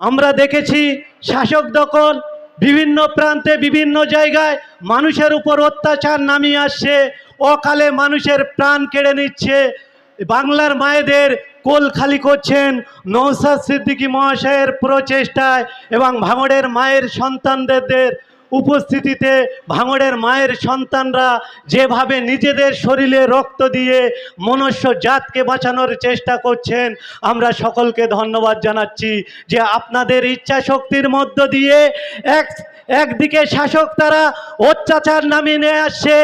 আমরা দেখেছি শাসক দখল বিভিন্ন প্রান্তে, বিভিন্ন জায়গায় মানুষের উপর অত্যাচার নামিয়ে আসছে, অকালে মানুষের প্রাণ কেড়ে নিচ্ছে। বাংলার মায়েদের কোল খালি করছেন নৌসাদ সিদ্দিকী মহাশয়ের প্রচেষ্টায় এবং ভাঙড়ের মায়ের সন্তানদের উপস্থিতিতে ভাঙড়ের মায়ের সন্তানরা যেভাবে নিজেদের শরীরে রক্ত দিয়ে মনুষ্য জাতকে বাঁচানোর চেষ্টা করছেন, আমরা সকলকে ধন্যবাদ জানাচ্ছি যে আপনাদের ইচ্ছা শক্তির মধ্য দিয়ে এক, একদিকে শাসক তারা অত্যাচার নামিয়ে নিয়ে আসছে,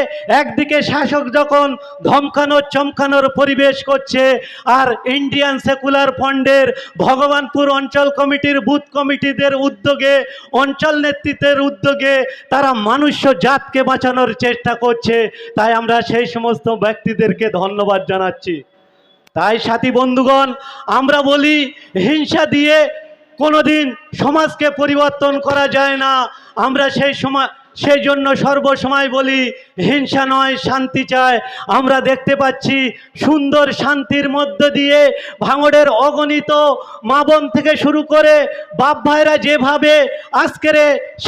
একদিকে শাসক যখন ধমকানোর চমকানোর পরিবেশ করছে, আর ইন্ডিয়ান সেকুলার ফান্ডের ভগবানপুর অঞ্চল কমিটির বুথ কমিটিদের উদ্যোগে, অঞ্চল নেতৃত্বের উদ্যোগে তারা মানুষ্য জাতকে বাঁচানোর চেষ্টা করছে। তাই আমরা সেই সমস্ত ব্যক্তিদেরকে ধন্যবাদ জানাচ্ছি। তাই সাথী বন্ধুগণ, আমরা বলি, হিংসা দিয়ে কোনোদিন সমাজকে পরিবর্তন করা যায় না। আমরা সেই সময় সেই জন্য সর্বসময় বলি, হিংসা নয়, শান্তি চায় আমরা দেখতে পাচ্ছি সুন্দর শান্তির মধ্য দিয়ে ভাঙড়ের অগণিত মা বোন থেকে শুরু করে বাপ ভাইরা যেভাবে আজকের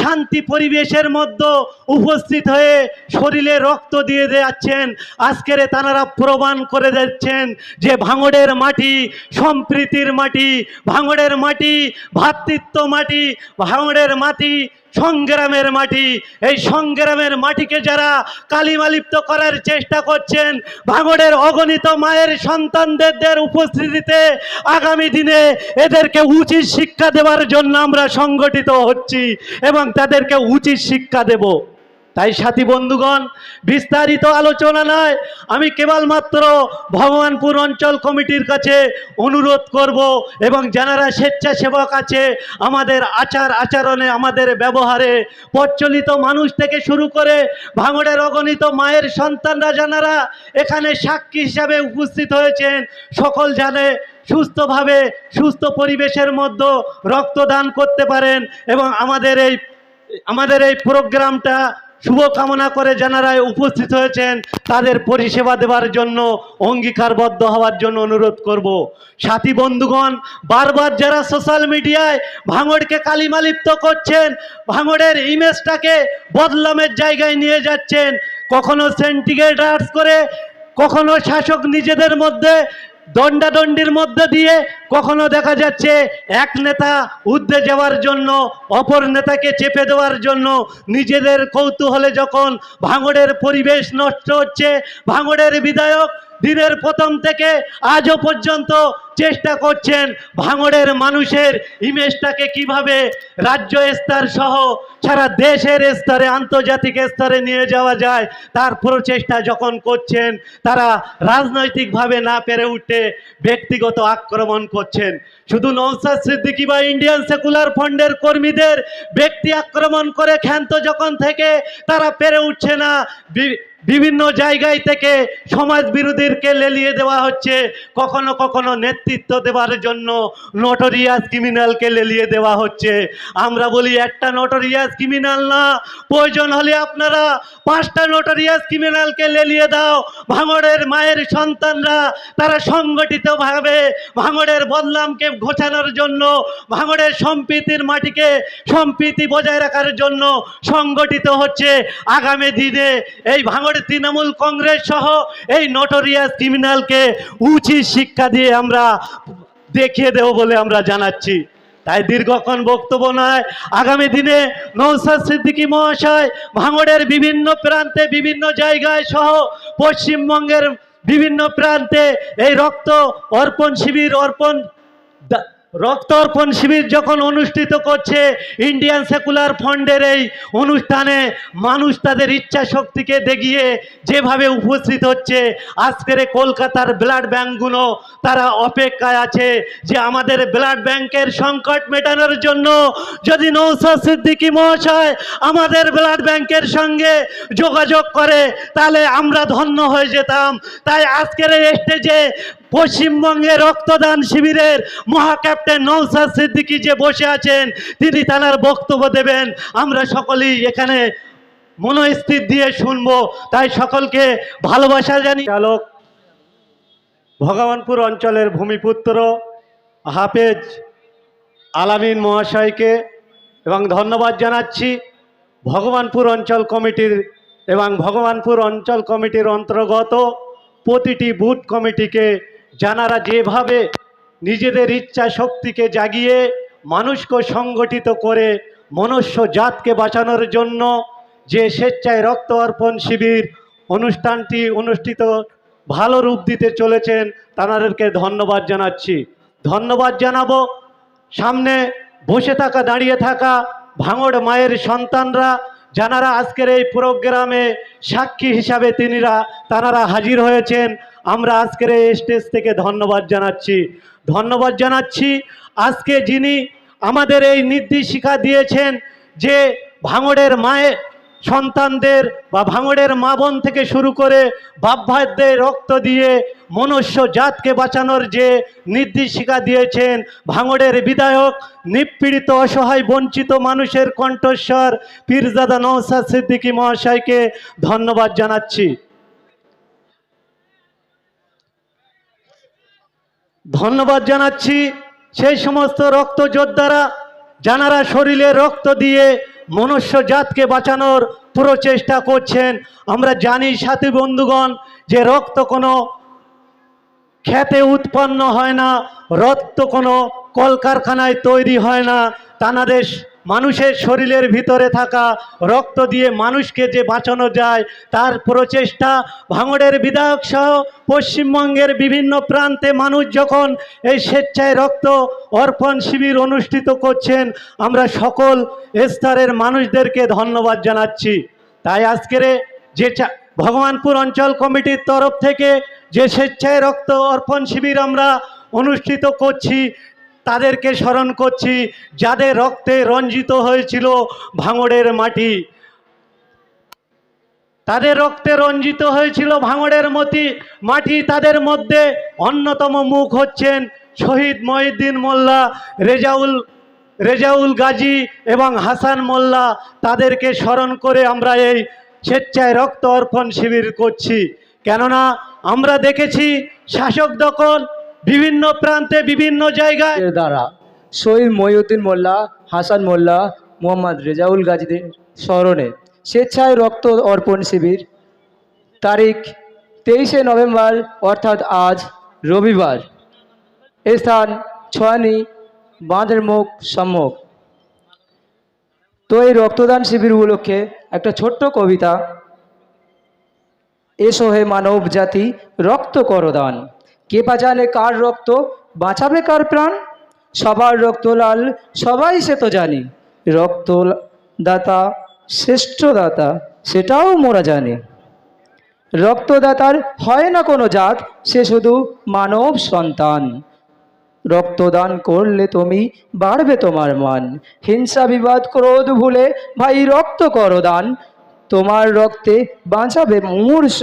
শান্তি পরিবেশের মধ্যে উপস্থিত হয়ে শরীরে রক্ত দিয়ে যাচ্ছেন, আজকের তারা প্রমাণ করে যাচ্ছেন যে ভাঙড়ের মাটি সম্প্রীতির মাটি, ভাঙড়ের মাটি ভ্রাতৃত্ব মাটি, ভাঙড়ের মাটি সংগ্রামের মাটি, এই সংগ্রামের মাটিকে যারা কালিমালিপ্ত করার চেষ্টা করছেন, ভাঙড়ের অগণিত মায়ের সন্তানদের উপস্থিতিতে আগামী দিনে এদেরকে উচিত শিক্ষা দেওয়ার জন্য আমরা সংগঠিত হচ্ছি এবং তাদেরকে উচিত শিক্ষা দেব। তাই সাথী বন্ধুগণ, বিস্তারিত আলোচনা নয়। আমি কেবলমাত্র ভগবানপুর অঞ্চল কমিটির কাছে অনুরোধ করব এবং যারা স্বেচ্ছাসেবক আছে, আমাদের আচার আচরণে, আমাদের ব্যবহারে প্রচলিত মানুষ থেকে শুরু করে ভাঙড়ের অগণিত মায়ের সন্তানরা যারা এখানে সাক্ষী হিসাবে উপস্থিত হয়েছেন। সকল জানে সুস্থভাবে, সুস্থ পরিবেশের মধ্যে রক্তদান করতে পারেন এবং আমাদের এই আমাদের এই প্রোগ্রামটা শুভ কামনা করে যারা উপস্থিত হয়েছেন। তাদের পরিষেবা দেওয়ার জন্য, অঙ্গীকারবদ্ধ হওয়ার জন্য অনুরোধ করব। সাথী বন্ধুগণ, বারবার যারা সোশ্যাল মিডিয়ায় ভাঙড়কে কালিমালিপ্ত করছেন, ভাঙড়ের ইমেজটাকে বদলামের জায়গায় নিয়ে যাচ্ছেন, কখনো সেন্টিগ্রেড আর্টস করে, কখনো শাসক নিজেদের মধ্যে দণ্ডাদণ্ডির মধ্যে দিয়ে কখনো দেখা যাচ্ছে এক নেতা উদ্ধে যাওয়ার জন্য, অপর নেতাকে চেপে দেওয়ার জন্য নিজেদের কৌতূহলে যখন ভাঙড়ের পরিবেশ নষ্ট হচ্ছে, ভাঙড়ের বিধায়ক দিনের প্রথম থেকে আজও পর্যন্ত চেষ্টা করছেন ভাঙড়ের মানুষের ইমেজটাকে কীভাবে রাজ্য স্তর সহ সারা দেশের স্তরে, আন্তর্জাতিক স্তরে নিয়ে যাওয়া যায়, তার প্রচেষ্টা যখন করছেন, তারা রাজনৈতিকভাবে না পেরে উঠে ব্যক্তিগত আক্রমণ করছেন। শুধু নৌসাদ সিদ্দিকি বা ইন্ডিয়ান সেকুলার ফান্ডের কর্মীদের ব্যক্তি আক্রমণ করে ক্ষান্ত যখন থেকে তারা পেরে উঠছে না বিভিন্ন জায়গায় থেকে সমাজ বিরোধীকে লেলিয়ে দেওয়া হচ্ছে। কখনো কখনো নেতৃত্ব দেওয়ার জন্য নোটোরিয়াস ক্রিমিনালকে লেলিয়ে দেওয়া হচ্ছে। আমরা বলি, একটা নোটোরিয়াস ক্রিমিনাল না, প্রয়োজন হলে আপনারা পাঁচটা নোটোরিয়াস ক্রিমিনালকে লেলিয়ে দাও। ভাঙড়ের মায়ের সন্তানরা, তারা সংগঠিতভাবে ভাঙড়ের বদলামকে ঘোচানোর জন্য, ভাঙড়ের সম্প্রীতির মাটিকে সম্প্রীতি বজায় রাখার জন্য সংগঠিত হচ্ছে। আগামী দিনে এই ভাঙড়ের তৃণমূল কংগ্রেস সহ এই নোটোরিয়াস ক্রিমিনালকে উচিত শিক্ষা দিয়ে আমরা দেখিয়ে দেব বলে আমরা জানাচ্ছি। তাই দীর্ঘক্ষণ বক্তব্য নয়, আগামী দিনে নৌসাদ সিদ্দিকী মহাশয় ভাঙড়ের বিভিন্ন প্রান্তে, বিভিন্ন জায়গায় সহ পশ্চিমবঙ্গের বিভিন্ন প্রান্তে এই রক্ত অর্পণ শিবির অর্পণ দা- রক্ত অর্পণ শিবির যখন অনুষ্ঠিত করছে ইন্ডিয়ান সেকুলার ফন্ডের এই অনুষ্ঠানে মানুষ তাদের ইচ্ছা শক্তিকে দেখিয়ে যেভাবে উপস্থিত হচ্ছে, আজকের কলকাতার ব্লাড ব্যাঙ্কগুলো তারা অপেক্ষায় আছে যে আমাদের ব্লাড ব্যাংকের সংকট মেটানোর জন্য যদি নৌসাদ সিদ্দিকী মহাশয় আমাদের ব্লাড ব্যাংকের সঙ্গে যোগাযোগ করে, তাহলে আমরা ধন্য হয়ে যেতাম। তাই আজকের স্টেজে পশ্চিমবঙ্গে রক্তদান শিবিরের মহা ক্যাপ্টেন নৌসাদ সিদ্দিকী যে বসে আছেন, তিনি তার বক্তব্য দেবেন। আমরা সকলেই এখানে মনস্থির দিয়ে শুনব। তাই সকলকে ভালোবাসা জানি চালক, ভগবানপুর অঞ্চলের ভূমিপুত্র হাফেজ আলামিন মহাশয়কে এবং ধন্যবাদ জানাচ্ছি ভগবানপুর অঞ্চল কমিটির এবং ভগবানপুর অঞ্চল কমিটির অন্তর্গত প্রতিটি বুথ কমিটিকে যারা যেভাবে নিজেদের ইচ্ছা শক্তিকে জাগিয়ে মানুষকে সংগঠিত করে মনুষ্য জাতকে বাঁচানোর জন্য যে স্বেচ্ছায় রক্ত অর্পণ শিবির অনুষ্ঠানটি অনুষ্ঠিত ভালো রূপ দিতে চলেছেন তাদেরকে ধন্যবাদ জানাচ্ছি। ধন্যবাদ জানাব সামনে বসে থাকা, দাঁড়িয়ে থাকা ভাঙড় মায়ের সন্তানরা যারা আজকের এই প্রোগ্রামে সাক্ষী হিসাবে তিনিরা তারা হাজির হয়েছেন। আমরা আজকের এই স্টেজ থেকে ধন্যবাদ জানাচ্ছি। ধন্যবাদ জানাচ্ছি আজকে যিনি আমাদের এই নির্দেশিকা দিয়েছেন যে ভাঙড়ের মায়ের সন্তানদের বা ভাঙড়ের মা বোন থেকে শুরু করে বাপ ভাইদের রক্ত দিয়ে মনুষ্য জাতকে বাঁচানোর যে নির্দেশিকা দিয়েছেন ভাঙড়ের বিধায়ক, নিপীড়িত, অসহায়, বঞ্চিত মানুষের কণ্ঠস্বর পীরজাদা নৌসাদ সিদ্দিকী মহাশয়কে ধন্যবাদ জানাচ্ছি। ধন্যবাদ জানাচ্ছি সেই সমস্ত রক্ত যোদ্ধারা যারা শরীরে রক্ত দিয়ে মনুষ্য জাতকে বাঁচানোর পুরো চেষ্টা করছেন। আমরা জানি সাথী বন্ধুগণ, যে রক্ত কোনো খেতে উৎপন্ন হয় না, রক্ত কোনো কলকারখানায় তৈরি হয় না তানাদের মানুষের শরীরের ভিতরে থাকা রক্ত দিয়ে মানুষকে যে বাঁচানো যায়, তার প্রচেষ্টা ভাঙড়ের বিধায়ক সহ পশ্চিমবঙ্গের বিভিন্ন প্রান্তে মানুষ যখন এই স্বেচ্ছায় রক্ত অর্পণ শিবির অনুষ্ঠিত করছেন, আমরা সকল স্তরের মানুষদেরকে ধন্যবাদ জানাচ্ছি। তাই আজকের যে ভগবানপুর অঞ্চল কমিটির তরফ থেকে যে স্বেচ্ছায় রক্ত অর্পণ শিবির আমরা অনুষ্ঠিত করছি তাদেরকে স্মরণ করছি, যাদের রক্তে রঞ্জিত হয়েছিল ভাঙড়ের মাটি। তাদের রক্তে রঞ্জিত হয়েছিল ভাঙড়ের মতি, মাটি তাদের মধ্যে অন্যতম মুখ হচ্ছেন শহীদ মহিউদ্দিন মোল্লা, রেজাউল রেজাউল গাজী এবং হাসান মোল্লা। তাদেরকে স্মরণ করে আমরা এই স্বেচ্ছায় রক্ত অর্পণ শিবির করছি। কেননা আমরা দেখেছি শাসক দখল বিভিন্ন প্রান্তে, বিভিন্ন জায়গায়। দ্বারা শহীদ মহিউদ্দিন মোল্লা, হাসান মোল্লা, মোহাম্মদ রেজাউল গাজীদের স্মরণে স্বেচ্ছায় রক্ত অর্পণ শিবির। তারিখ তেইশে নভেম্বর, অর্থাৎ আজ রবিবার। স্থান ছয়ানি বাঁধের মুখ সম্মুখ। তো এই রক্তদান শিবির উপলক্ষে একটা ছোট্ট কবিতা, এসো হে মানব জাতি, রক্ত করদান কে বা জানে কার রক্ত? বাঁচাবে কার প্রাণ? সবার রক্ত লাল সবাই সে তো জানি। রক্ত দাতা শ্রেষ্ঠ দাতা, সেটাও মোরা জানি। রক্তদাতার হয় না কোনো জাত, সে শুধু মানব সন্তান। রক্তদান করলে তুমি বাড়বে তোমার মান। হিংসা বিবাদ ক্রোধ ভুলে ভাই রক্ত করো দান। তোমার রক্তে বাঁচাবে মুমূর্ষ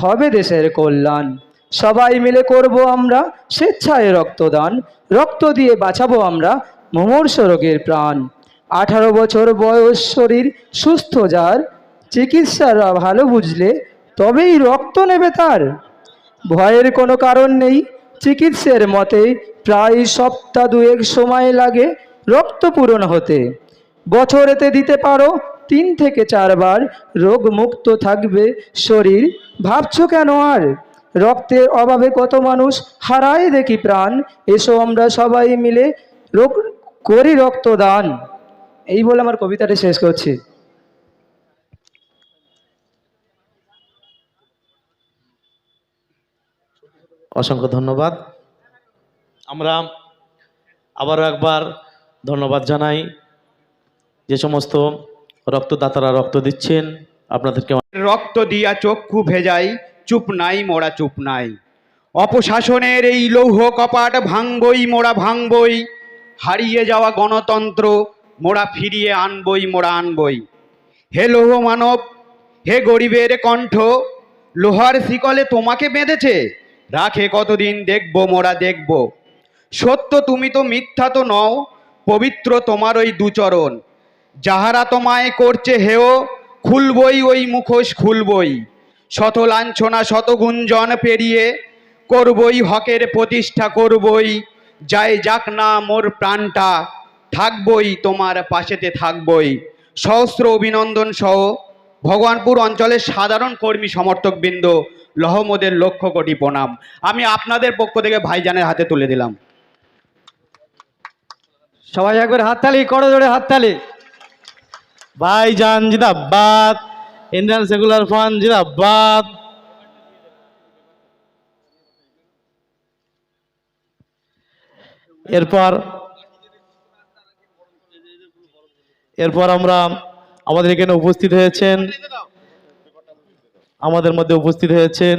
হবে দেশের কল্যাণ। সবাই মিলে করব আমরা স্বেচ্ছায় রক্তদান। রক্ত দিয়ে বাঁচাবো আমরা মুমূর্ষ রোগের প্রাণ। আঠারো বছর বয়স শরীর সুস্থ যার, চিকিৎসারা ভালো বুঝলে তবেই রক্ত নেবে তার। ভয়ের কোনো কারণ নেই, চিকিৎসের মতে প্রায় সপ্তাহ দুয়েক সময় লাগে রক্ত পূরণ হতে। বছরেতে দিতে পারো তিন থেকে চারবার রোগ মুক্ত থাকবে শরীর। ভাবছ কেন আর? রক্তের অভাবে কত মানুষ হারায় দেখি প্রাণ। এসো আমরা সবাই মিলে রোগ করি রক্তদান। এই বলে আমার কবিতাটা শেষ করছি। অসংখ্য ধন্যবাদ। আমরা আবারও একবার ধন্যবাদ জানাই যে সমস্ত রক্তদাতারা রক্ত দিচ্ছেন। আপনাদেরকে রক্ত দিয়া চক্ষু ভেজাই চুপ নাই মোরা চুপ নাই। অপশাসনের এই লৌহ কপাট ভাঙবই মোরা ভাঙবই হারিয়ে যাওয়া গণতন্ত্র, মোরা ফিরিয়ে আনবই, মোরা আনবই। হে লৌহ মানব, হে গরিবের কণ্ঠ, লোহার শিকলে তোমাকে বেঁধেছে? রাখে কতদিন দেখব, মোরা দেখব। সত্য তুমি তো মিথ্যা তো নও, পবিত্র তোমার ওই দুচরণ। যাহারা তোমায় করছে হেও খুলবই ওই মুখোশ খুলবই। শত লাঞ্ছনা শত গুঞ্জন পেরিয়ে করবই, হকের প্রতিষ্ঠা করবই। যায় যাক না মোর প্রাণটা, থাকবই, তোমার পাশেতে থাকবই। সহস্র অভিনন্দন সহ ভগবানপুর অঞ্চলের সাধারণ কর্মী সমর্থকবৃন্দ, লহমদের লক্ষ কোটি প্রণাম। আমি আপনাদের পক্ষ থেকে ভাইজানের হাতে তুলে দিলাম। সবাই একবার হাততালি, করো জোরে হাততালি। ভাইজান জিদাবাদ। ইন্ডিয়ান সেকুলার ফান্ড জিদাবাদ এরপর এরপর আমরা আমাদের এখানে উপস্থিত হয়েছেন। আমাদের মধ্যে উপস্থিত হয়েছেন